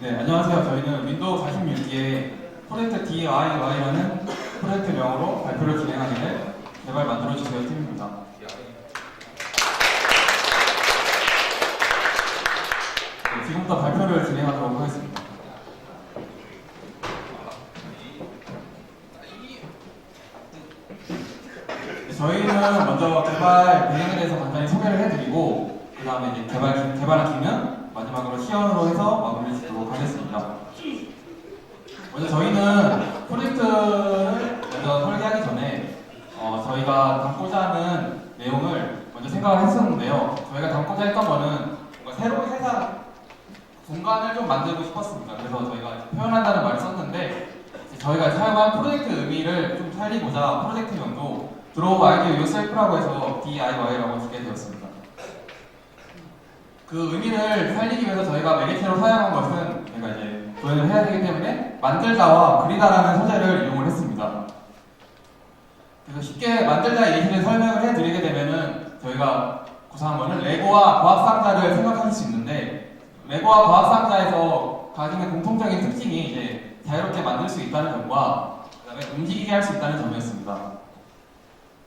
네, 안녕하세요. 저희는 윈도우 46기에 프로젝트 DIY라는 프로젝트명으로 발표를 진행하게 될 개발 만들어주세요 팀입니다. 네, 지금부터 발표를 진행하도록 하겠습니다. 네, 저희는 먼저 개발 배경에 대해서 간단히 소개를 해드리고 그 다음에 개발 개발한 기능 마지막으로 시연으로 해서 마무리 짓도록 하겠습니다. 먼저 저희는 프로젝트를 먼저 설계하기 전에 어, 저희가 담고자 하는 내용을 먼저 생각을 했었는데요. 저희가 담고자 했던 거는 뭔가 새로운 회사 공간을 좀 만들고 싶었습니다. 그래서 저희가 표현한다는 말을 썼는데 저희가 사용한 프로젝트 의미를 좀 살리고자 프로젝트명도 드로우 아이디어 요셀프라고 해서 DIY라고 쓰게 되었습니다. 그 의미를 살리기 위해서 저희가 매개체로 사용한 것은 저희가 이제 구현을 해야 되기 때문에 만들다와 그리다라는 소재를 이용을 했습니다. 그래서 쉽게 만들다 예시를 설명을 해드리게 되면은 저희가 구상한 거는 레고와 과학 상자를 생각하실 수 있는데 레고와 과학 상자에서 가지는 공통적인 특징이 이제 자유롭게 만들 수 있다는 점과 그다음에 움직이게 할 수 있다는 점이었습니다.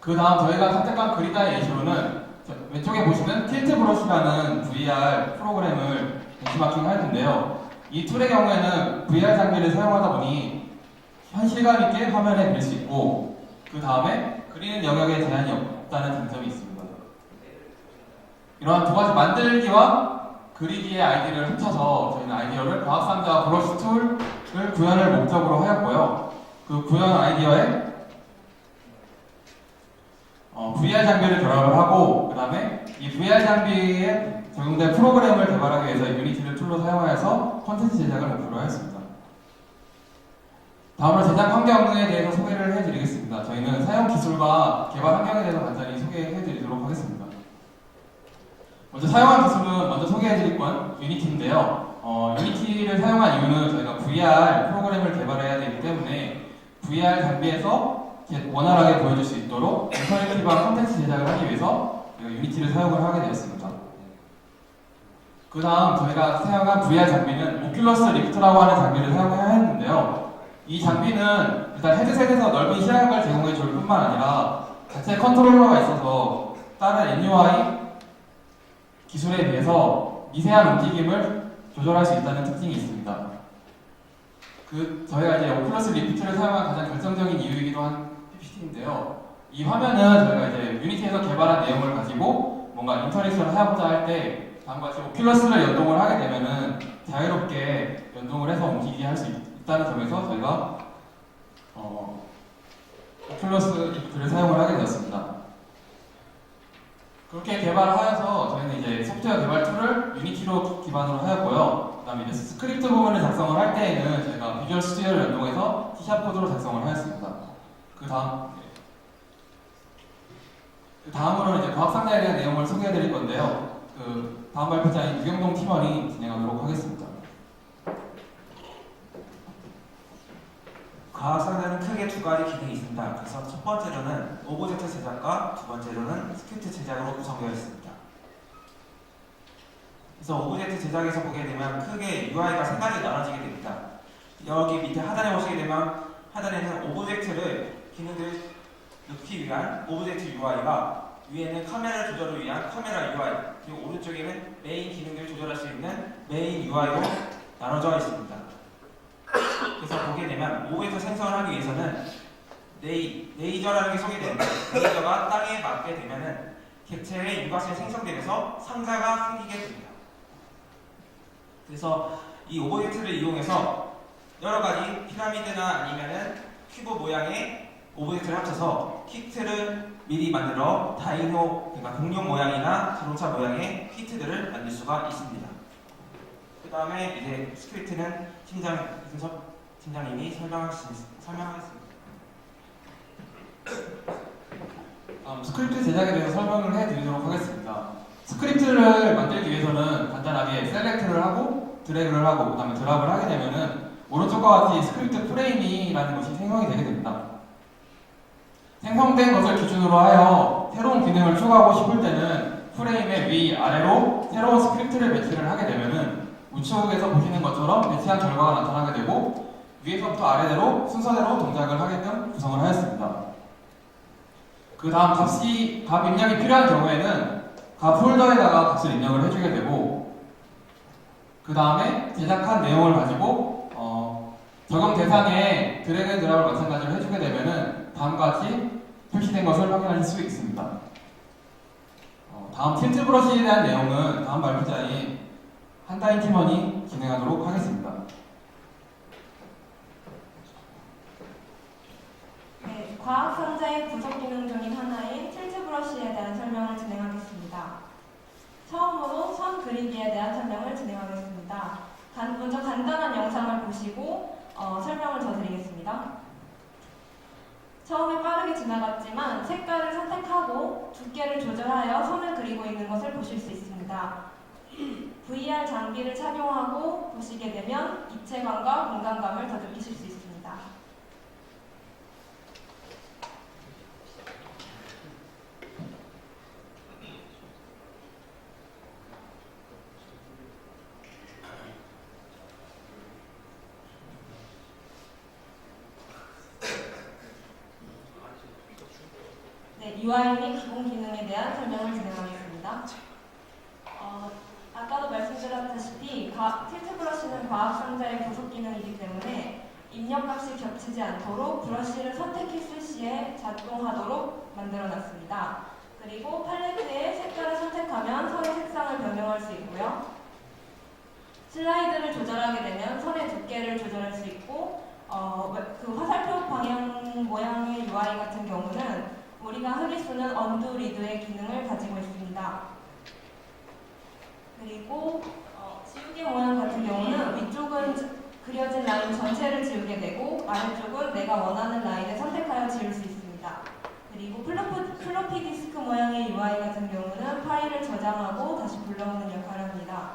그 다음 저희가 선택한 그리다의 예시로는 저- 왼쪽에 보시면 틸트 브러쉬라는 VR 프로그램을 벤치마킹 할 텐데요. 이 툴의 경우에는 VR 장비를 사용하다 보니 현실감 있게 화면에 그릴 수 있고 그 다음에 그리는 영역에 제한이 없다는 장점이 있습니다. 이러한 두 가지 만들기와 그리기의 아이디어를 합쳐서 저희는 아이디어를 과학상자 브러쉬 툴을 구현을 목적으로 하였고요. 그 구현 아이디어에 어, VR 장비를 결합을 하고 그 다음에 이 VR 장비에 적용된 프로그램을 개발하기 위해서 유니티를 툴로 사용하여서 콘텐츠 제작을 목표로 하였습니다. 다음으로 제작 환경에 대해서 소개를 해드리겠습니다. 저희는 사용 기술과 개발 환경에 대해서 간단히 소개해드리도록 하겠습니다. 먼저 사용한 기술은 먼저 소개해드릴 건 유니티인데요. 어, 유니티를 사용한 이유는 저희가 VR 프로그램을 개발해야 되기 때문에 VR 장비에서 원활하게 보여줄 수 있도록 인터랙티브한 콘텐츠 제작을 하기 위해서 유니티를 사용을 하게 되었습니다. 그 다음 저희가 사용한 VR 장비는 오큘러스 리프트라고 하는 장비를 사용해야 했는데요. 이 장비는 일단 헤드셋에서 넓은 시야각을 제공해 줄 뿐만 아니라 자체 컨트롤러가 있어서 다른 NUI 기술에 비해서 미세한 움직임을 조절할 수 있다는 특징이 있습니다. 그 저희가 이제 오큘러스 리프트를 사용한 가장 결정적인 이유이기도 한 PPT인데요. 이 화면은 저희가 이제 유니티에서 개발한 내용을 가지고 뭔가 인터랙션을 하고자 할 때 다음과 같이 오큘러스를 연동을 하게 되면은 자유롭게 연동을 해서 움직이게 할 수 있다는 점에서 저희가 어, 오큘러스 리프트를 사용을 하게 되었습니다. 그렇게 개발을 하여서 저희는 이제 소프트웨어 개발 툴을 유니티로 기반으로 하였고요. 그 다음에 이제 스크립트 부분을 작성을 할 때에는 저희가 비주얼 스튜디오를 연동해서 C샵 코드로 작성을 하였습니다. 그 다음 그 다음으로 이제 과학 상자에 대한 내용을 소개해드릴 건데요. 그 다음 발표자인 유경동 팀원이 진행하도록 하겠습니다. 과학상자는 크게 두 가지 기능이 있습니다. 그래서 첫 번째로는 오브젝트 제작과 두 번째로는 스크립트 제작으로 구성되어 있습니다. 그래서 오브젝트 제작에서 보게 되면 크게 UI가 세 가지 나눠지게 됩니다. 여기 밑에 하단에 보시게 되면 하단에는 오브젝트를 기능을 넣기 위한 오브젝트 UI가 위에는 카메라 조절을 위한 카메라 UI 그리고 오른쪽에는 메인 기능을 조절할 수 있는 메인 UI로 나눠져 있습니다. 그래서 보게 되면 오브젝트 생성을 하기 위해서는 네이, 네이저라는 게 소개되는데 네이저가 땅에 맞게 되면은 객체의 윤곽선이 생성되면서 상자가 생기게 됩니다. 그래서 이 오브젝트를 이용해서 여러 가지 피라미드나 아니면은 큐브 모양의 오브젝트를 합쳐서 키트를 미리 만들어 다이노 그러니까 공룡 모양이나 자동차 모양의 키트들을 만들 수가 있습니다. 그 다음에 이제 스크립트는 팀장 김석 팀장님이 설명하시, 설명하겠습니다. 다음 스크립트 제작에 대해서 설명을 해드리도록 하겠습니다. 스크립트를 만들기 위해서는 간단하게 셀렉트를 하고 드래그를 하고 그다음에 드랍을 하게 되면은 오른쪽과 같이 스크립트 프레임이라는 것이 생성이 되게 됩니다. 생성된 것을 기준으로 하여 새로운 기능을 추가하고 싶을 때는 프레임의 위 아래로 새로운 스크립트를 배치를 하게 되면은 우측에서 보시는 것처럼 배치한 결과가 나타나게 되고 위에서부터 아래대로 순서대로 동작을 하게끔 구성을 하였습니다. 그 다음 값이 값 입력이 필요한 경우에는 값 폴더에다가 값을 입력을 해주게 되고 그 다음에 제작한 내용을 가지고 어, 적용 대상에 드래그 앤 드랍을 마찬가지로 해주게 되면은 같이 표시된 것을 확인하실 수 있습니다. 어, 다음 틴트 브러쉬에 대한 내용은 다음 발표자인 한다인 팀원이 진행하도록 하겠습니다. 네, 과학 상자의 부속 기능 중인 하나인 틸트 브러쉬에 대한 설명을 진행하겠습니다. 처음으로 선 그리기에 대한 설명을 진행하겠습니다. 간- 먼저 간단한 영상을 보시고 어, 설명을 더 드리겠습니다. 처음에 빠르게 지나갔지만 색깔을 선택하고 두께를 조절하여 선을 그리고 있는 것을 보실 수 있습니다. VR 장비를 착용하고 보시게 되면 입체감과 공간감을 더 느끼실 수 있습니다. 네, UI 및 기본 기능에 대한 설명을 진행하겠습니다. 어, 아까도 말씀드렸다시피 가- 틸트 브러쉬는 과학 상자의 부속 기능이기 때문에 입력값이 겹치지 브러쉬를 선택했을 시에 작동하도록 만들어놨습니다. 그리고 팔레트에 색깔을 선택하면 선의 색상을 변경할 수 있고요. 슬라이드를 조절하게 되면 선의 두께를 조절할 수 있고 어, 그 화살표 방향 모양의 UI 같은 경우는 우리가 흔히 쓰는 언두 리드의 기능을 가지고 있습니다. 그리고 어, 지우개 모양 같은 경우는 위쪽은 지- 그려진 라인 전체를 지우게 되고 아래쪽은 내가 원하는 라인을 선택하여 지울 수 있습니다. 그리고 플로피, 플로피 디스크 모양의 UI 같은 경우는 파일을 저장하고 다시 불러오는 역할을 합니다.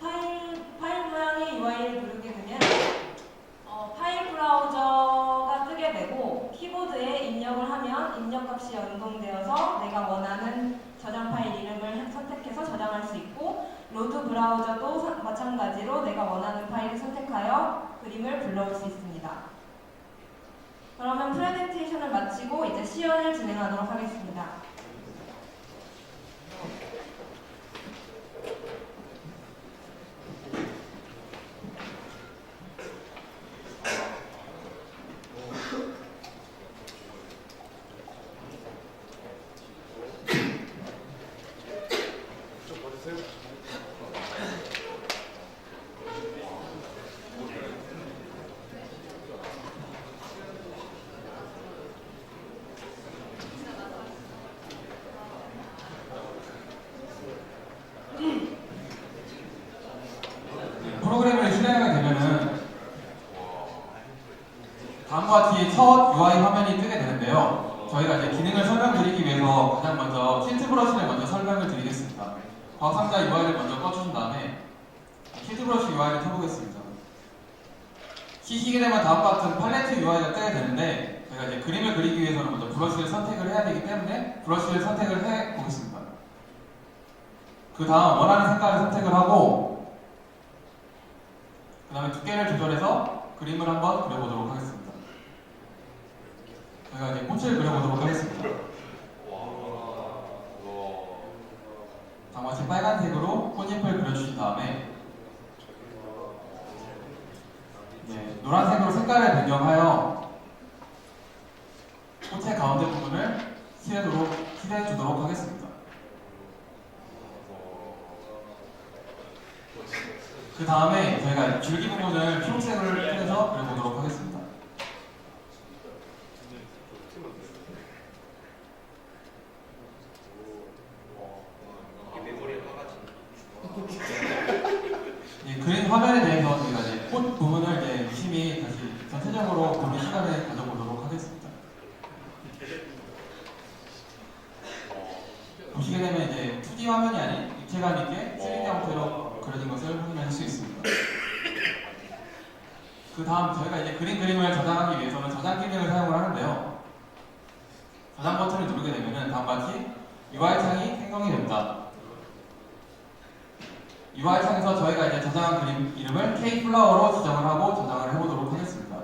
파일, 파일 모양의 UI를 누르게 되면 어, 파일 브라우저가 뜨게 되고 키보드에 입력을 하면 입력값이 연동되어서 내가 원하는 저장 파일 이름을 선택해서 저장할 수 있고 로드 브라우저도 사- 마찬가지로 내가 원하는 파일을 선택하여 그림을 불러올 수 있습니다. 그러면 프레젠테이션을 마치고 이제 시연을 진행하도록 하겠습니다. 프로그램을 실행하게 되면은 같이 첫 UI 화면이 뜨게 되는데요. 저희가 이제 기능을 설명드리기 위해서 가장 먼저 틴트 브러쉬를 먼저 설명을 드리겠습니다. 과상자 UI를 먼저 꺼주신 다음에 틴트 브러쉬 UI를 켜보겠습니다. 키시게 되면 다음과 같은 팔레트 UI가 뜨게 되는데 저희가 이제 그림을 그리기 위해서는 먼저 브러쉬를 선택을 해야 되기 때문에 브러쉬를 선택을 해 보겠습니다. 그 다음 원하는 색깔을 선택을 하고 그 다음에 두께를 조절해서 그림을 한번 그려보도록 하겠습니다. 제가 이제 꽃을 그려보도록 하겠습니다. 장마치 빨간색으로 꽃잎을 그려주신 다음에 네, 노란색으로 색깔을 변경하여 꽃의 가운데 부분을 칠해도록, 칠해주도록 하겠습니다. 그 다음에 저희가 줄기 부분을 초록색을 칠해서 그려보도록 하겠습니다. 이 그린 화면에 대해서 저희가 이제 꽃 부분을 이제 유심히 다시 전체적으로 보는 시간을 가져보도록 하겠습니다. 보시게 되면 이제 2D 화면이 아닌 입체감 있게 3D 형태로 그려진 것을 확인할 수 있습니다. 그 다음 저희가 이제 그림 그림을 저장하기 위해서는 저장 기능을 사용을 하는데요. 저장 버튼을 누르게 되면은 다음과 같이 UI 창이 생성이 됩니다. UI 창에서 저희가 이제 저장한 그림 이름을 K 플라워로 지정을 하고 저장을 해보도록 하겠습니다.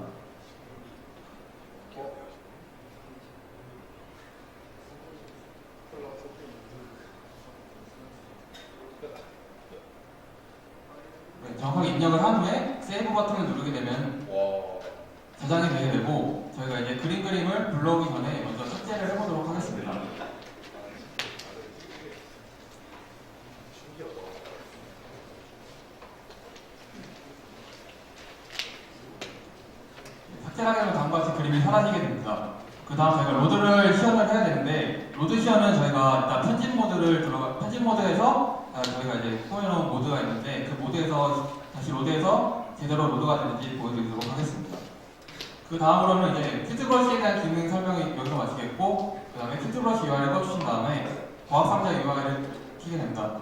네, 정확하게 입력을 한 후에 세이브 버튼을 누르게 되면 와. 저장이 되게 되고 저희가 이제 그림 그림을 불러오기 전에 먼저 삭제를 해보도록 하겠습니다. 삭제를 하게 되면 다음과 같이 그림이 사라지게 됩니다. 그 다음 저희가 로드를 시연을 해야 되는데 로드 시연은 저희가 일단 편집 들어가 편집 모드에서 아, 저희가 이제 꾸며놓은 모드가 있는데 그 모드에서 다시 로드에서 제대로 로드가 되는지 보여드리도록 하겠습니다. 그 다음으로는 이제 큐트브러시에 대한 기능 설명이 여기서 마치겠고 그 다음에 큐트브러시 UI를 꺼주신 다음에 과학상자 UI를 키게 됩니다.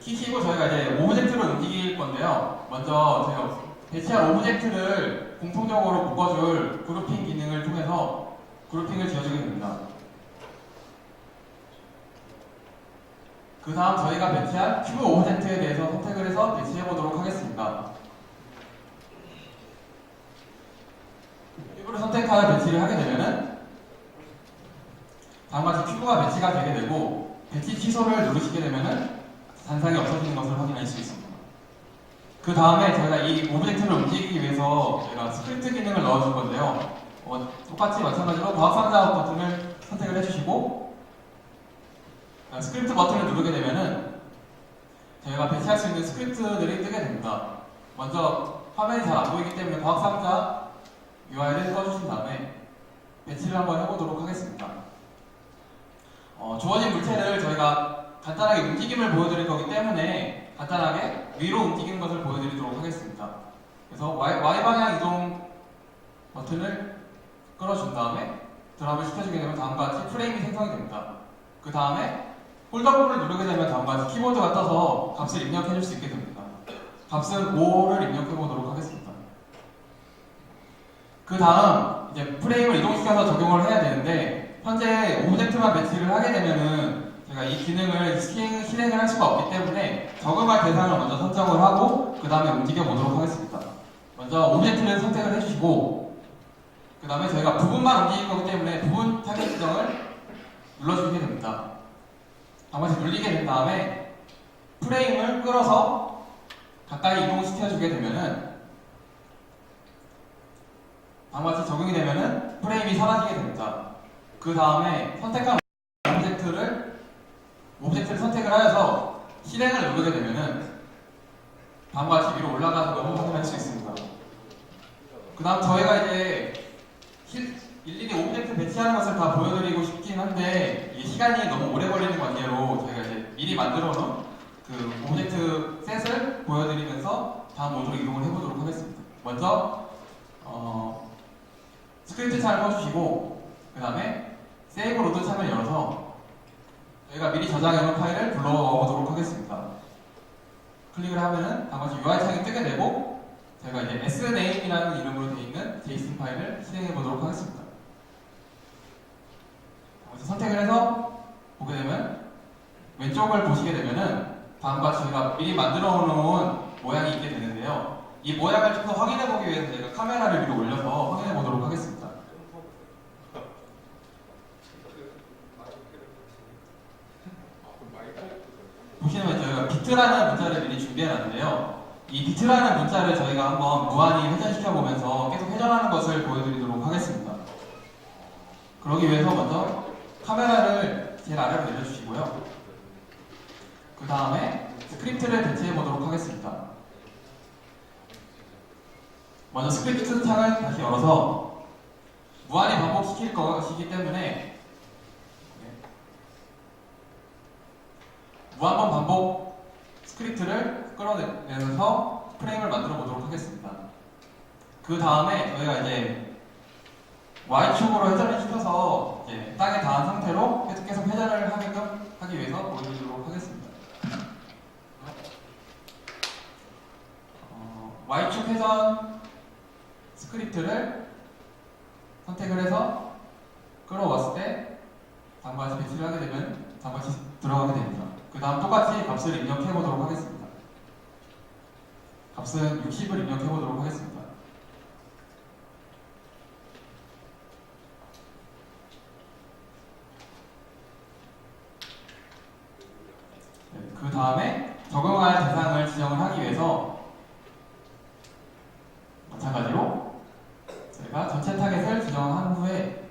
키시고 저희가 이제 오브젝트를 움직일 건데요. 먼저 저희가 배치할 오브젝트를 공통적으로 묶어줄 그룹핑 기능을 통해서 그룹핑을 지어주게 됩니다. 그 다음 저희가 배치할 큐브 오브젝트에 대해서 선택을 해서 배치해 보도록 하겠습니다. 큐브를 선택하여 배치를 하게 되면은 다음과 같이 큐브가 배치가 되게 되고 배치 취소를 누르시게 되면은 단상이 없어지는 것을 확인할 수 있습니다. 그 다음에 저희가 이 오브젝트를 움직이기 위해서 저희가 스크립트 기능을 넣어줄 건데요. 어, 똑같이 마찬가지로 과학상자 버튼을 선택을 해주시고 어, 스크립트 버튼을 누르게 되면은 저희가 배치할 수 있는 스크립트들이 뜨게 됩니다. 먼저 화면이 잘 안 보이기 때문에 과학 상자 UI를 꺼주신 다음에 배치를 한번 해보도록 하겠습니다. 어, 주어진 물체를 저희가 간단하게 움직임을 보여드릴 거기 때문에 간단하게 위로 움직이는 것을 보여드리도록 하겠습니다. 그래서 Y, Y방향 이동 버튼을 끌어준 다음에 드랍을 시켜주게 되면 다음과 같이 프레임이 생성이 됩니다. 그 다음에 홀더블을 누르게 되면 다음과 키보드가 떠서 값을 입력해 줄 수 있게 됩니다. 값은 5를 입력해 보도록 하겠습니다. 그 다음 이제 프레임을 이동시켜서 적용을 해야 되는데 현재 오브젝트만 배치를 하게 되면은 제가 이 기능을 실행, 실행을 할 수가 없기 때문에 적응할 대상을 먼저 선정을 하고 그 다음에 움직여 보도록 하겠습니다. 먼저 오브젝트를 선택을 해주시고 그 다음에 저희가 부분만 움직일 거기 때문에 부분 타겟 지정을 눌러주게 됩니다. 한 번씩 눌리게 된 다음에 프레임을 끌어서 가까이 이동시켜주게 되면은 다음같이 적용이 되면은 프레임이 사라지게 됩니다. 그 다음에 선택한 오브젝트를 오브젝트를 선택을 하여서 실행을 누르게 되면은 다음과 같이 위로 올라가는 것을 확인할 수 있습니다. 그 다음 저희가 이제 실- 일일이 오브젝트 배치하는 것을 다 보여드리고 싶긴 한데 시간이 너무 미리 만들어 놓은 그 오브젝트 셋을 보여드리면서 다음 모드로 이동을 해보도록 하겠습니다. 먼저 어, 스크립트 창을 꺼주시고 그 다음에 세이브 로드 창을 열어서 저희가 미리 저장해놓은 파일을 불러오도록 하겠습니다. 클릭을 하면은 다같이 UI 창이 뜨게 되고 저희가 이제 sname이라는 이름으로 되어 있는 JSON 파일을 실행해 보도록 하겠습니다. 그래서 선택을 해서 보게 되면 왼쪽을 보시게 되면은 다음과 저희가 미리 만들어 놓은 모양이 있게 되는데요. 이 모양을 좀 더 확인해 보기 위해서 저희가 카메라를 위로 올려서 확인해 보도록 하겠습니다. 보시면 저희가 비트라는 문자를 미리 준비해 놨는데요. 이 비트라는 문자를 저희가 한번 무한히 회전시켜 보면서 계속 회전하는 것을 보여드리도록 하겠습니다. 그러기 위해서 먼저 카메라를 제일 아래로 내려주시고요. 그 다음에 스크립트를 배치해 보도록 하겠습니다. 먼저 스크립트 창을 다시 열어서 무한히 반복시킬 것이기 때문에 네. 무한번 반복 스크립트를 끌어내면서 프레임을 만들어 보도록 하겠습니다. 그 다음에 저희가 이제 Y축으로 회전을 시켜서 이제 땅에 닿은 상태로 계속 회전을 하게끔 하기 위해서 보여드리도록 하겠습니다. 어, Y축 회전 스크립트를 선택을 해서 끌어왔을 때 같이 배치를 하게 되면 같이 들어가게 됩니다. 그 다음 똑같이 값을 입력해 보도록 하겠습니다. 값은 60을 입력해 보도록 하겠습니다. 네, 그 다음에 적용할 대상을 지정을 하기 위해서 마찬가지로 저희가 전체 타겟을 지정한 후에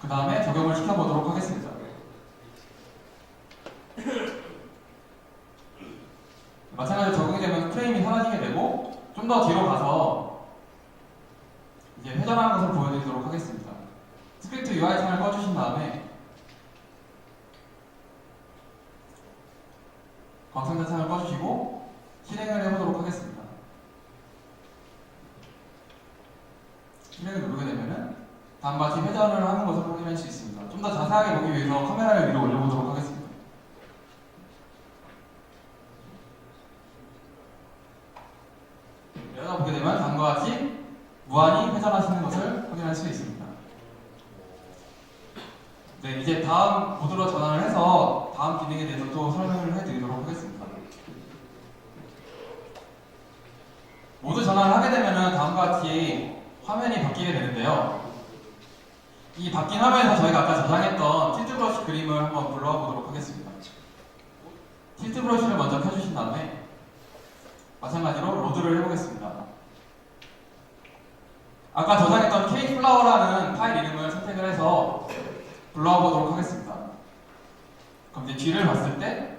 그 다음에 적용을 시켜보도록 하겠습니다. 마찬가지로 적용이 되면 프레임이 사라지게 되고 좀 더 뒤로 가서 이제 회전하는 것을 보여드리도록 하겠습니다. 스크립트 UI 창을 꺼주신 다음에 광선자 창을 꺼주시고 실행을 해보도록 하겠습니다. 실행을 누르게 되면은 다음과 같이 회전을 하는 것을 확인할 수 있습니다. 좀 더 자세하게 보기 위해서 카메라를 위로 올려보도록 하겠습니다. 내려다 보게 되면 다음과 같이 무한히 회전하시는 것을 확인할 수 있습니다. 네, 이제 다음 보드로 전환을 해서 다음 기능에 대해서 또 설명을 해드리도록 하겠습니다. 모두 전환을 하게 되면 다음과 같이 화면이 바뀌게 되는데요. 이 화면에서 저희가 아까 저장했던 틸트 브러쉬 그림을 한번 불러와 보도록 하겠습니다. 틸트 브러쉬를 먼저 켜주신 다음에 마찬가지로 로드를 해보겠습니다. 아까 저장했던 케이크 플라워라는 파일 이름을 선택을 해서 불러와 보도록 하겠습니다. 그럼 이제 뒤를 봤을 때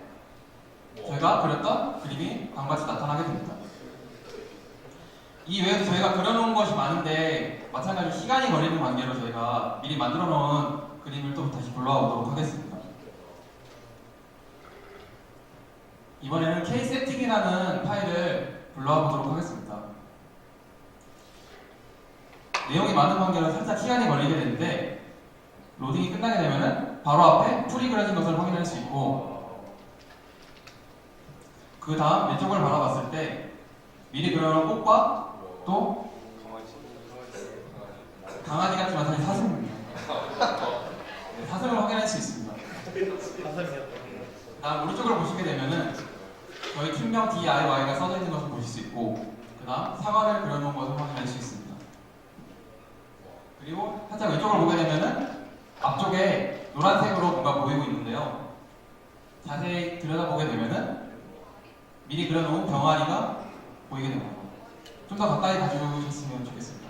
저희가 그렸던 그림이 다음과 같이 나타나게 됩니다. 이 외에도 저희가 그려놓은 것이 많은데 마찬가지로 시간이 걸리는 관계로 저희가 미리 만들어 놓은 그림을 또 다시 불러와 보도록 하겠습니다. 이번에는 K세팅이라는 파일을 불러와 보도록 하겠습니다. 내용이 많은 관계로 살짝 시간이 걸리게 되는데 로딩이 끝나게 되면은 바로 앞에 풀이 그려진 것을 확인할 수 있고 그 다음 왼쪽을 바라봤을 때 미리 그려놓은 꽃과 또 강아지 같지만 사실 사슴입니다. 네, 사슴을 확인할 수 있습니다. 다음 오른쪽을 보시게 되면은 저희 팀명 DIY가 써져 있는 것을 보실 수 있고 그 다음 사과를 그려놓은 것을 확인할 수 있습니다. 그리고 살짝 왼쪽을 보게 되면은 앞쪽에 노란색으로 뭔가 보이고 있는데요. 자세히 들여다보게 되면은 미리 그려놓은 병아리가 보이게 됩니다. 좀 더 가까이 가주셨으면 좋겠습니다.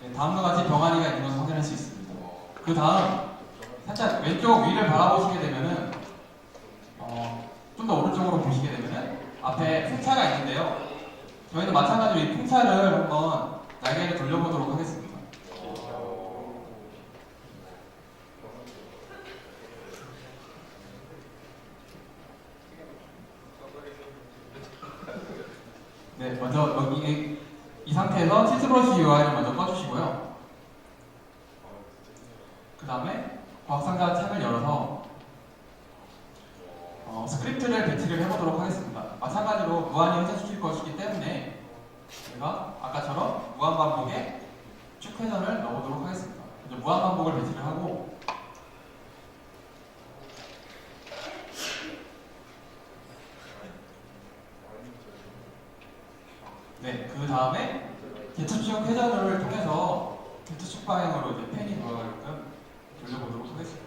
네, 다음과 같이 병아리가 있는 것을 확인할 수 있습니다. 그 다음 살짝 왼쪽 위를 바라보시게 되면은 어, 좀 더 오른쪽으로 보시게 되면은 앞에 풍차가 있는데요. 저희는 마찬가지로 이 풍차를 한번 날개를 돌려보도록 하겠습니다. 네, 먼저 여기 이 상태에서 치즈브러쉬 UI를 먼저 꺼주시고요. 그 다음에 과학상자 창을 열어서 어, 스크립트를 배치를 해보도록 하겠습니다. 마찬가지로 무한히 회전시킬 것이기 때문에 제가 아까처럼 무한 반복에 축 회전을 넣어보도록 하겠습니다. 이제 무한 반복을 배치를 하고 네, 그 다음에 대투축 회전을 통해서 대투축 방향으로 이제 펜이 돌아가게끔 돌려보도록 하겠습니다.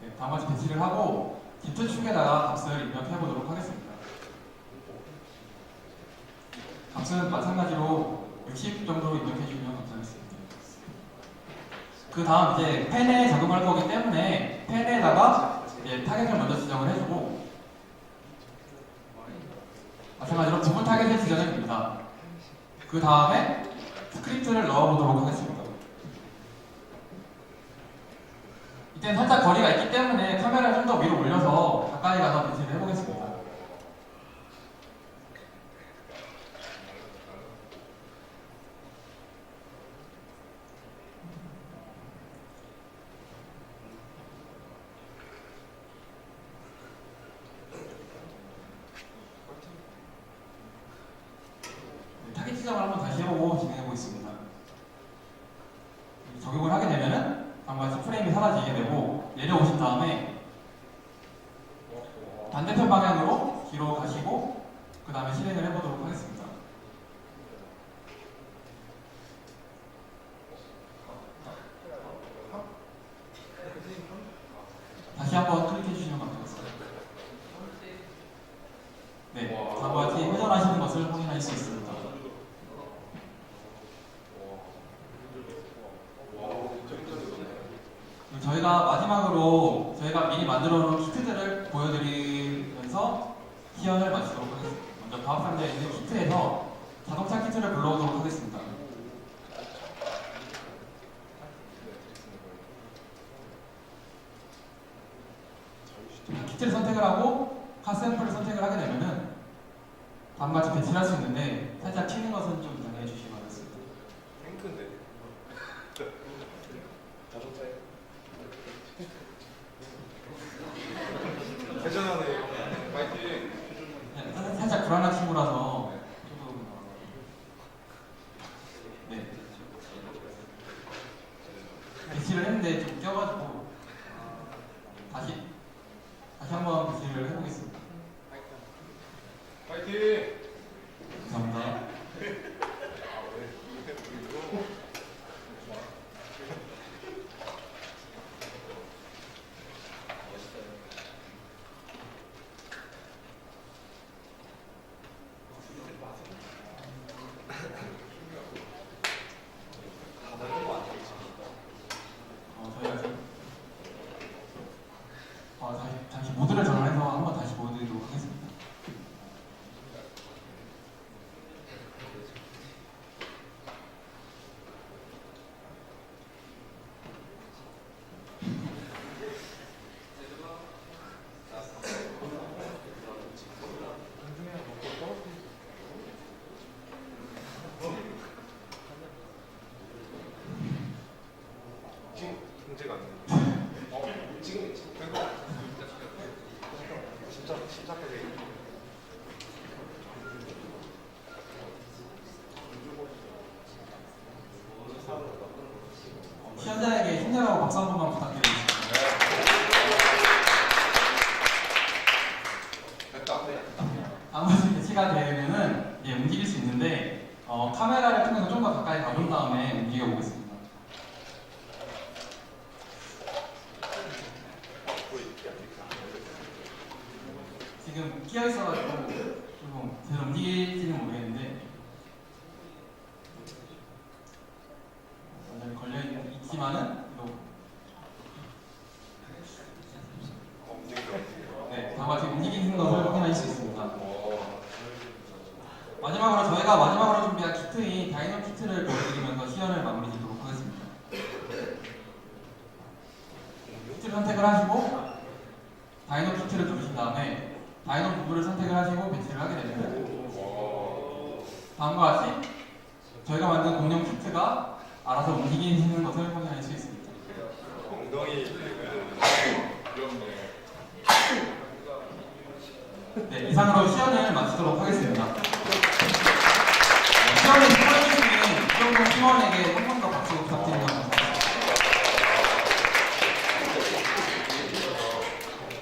네, 다음같이 배치를 하고 대투축에다가 값을 입력해 보도록 하겠습니다. 값은 마찬가지로 60 정도로 입력해 주시면 감사하겠습니다. 그 다음 이제 펜에 적용할 거기 때문에 펜에다가 이제 타겟을 먼저 지정을 해주고 마찬가지로 부분 타겟을 지정해 줍니다. 그 다음에 스크립트를 넣어보도록 하겠습니다. 이때는 살짝 거리가 있기 때문에 카메라를 좀 더 위로 올려서 가까이 가서 배치를 해보겠습니다. 저희가 미리 만들어 놓은 키트들을 보여드리면서 희연을 마치도록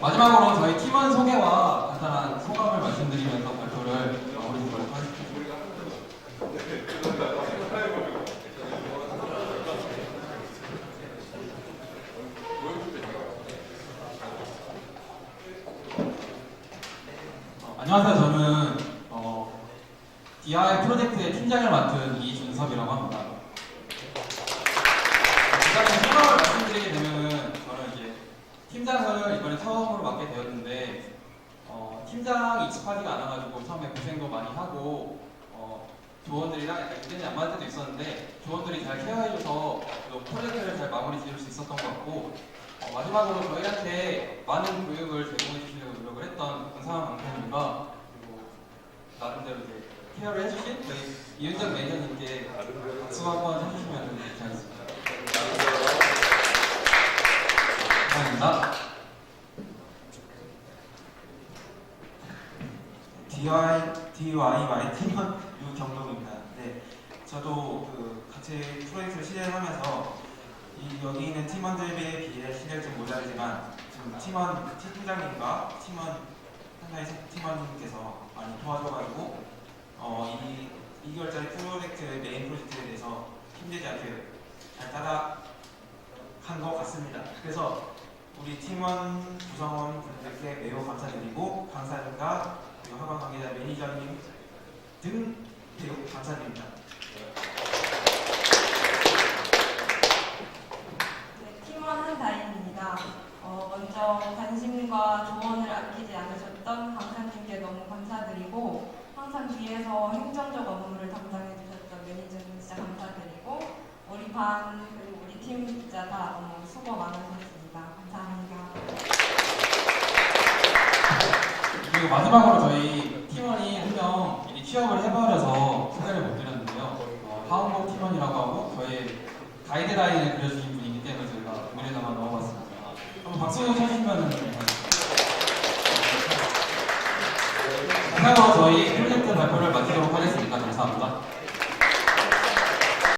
마지막으로 저희 팀원 소개와 간단한 소감을 말씀드리면서 발표를 마무리하도록 하겠습니다. 네. 안녕하세요. 저는 어, DI 프로젝트의 팀장을 맡은 응원해주려고 노력을 했던 권상환 강사님과 그리고 나름대로 이제 케어를 해주신 저희 이윤정 매니저님께 박수 한번 해주시면 괜찮겠습니다. 감사합니다. DIY, DIY 팀원 유경동입니다. 네, 저도 그 같이 프로젝트를 실행하면서 이 여기 있는 팀원들에 비해 실력 좀 모자르지만 그 팀원 그 팀장님과 팀원 상당히 팀원님께서 많이 도와줘가지고 어, 이 2개월짜리 프로젝트의 메인 프로젝트에 대해서 힘들지 않게 잘 따라간 것 같습니다. 그래서 우리 팀원 구성원 분들께 매우 감사드리고 강사님과 학원 관계자 매니저님 등 매우 감사드립니다.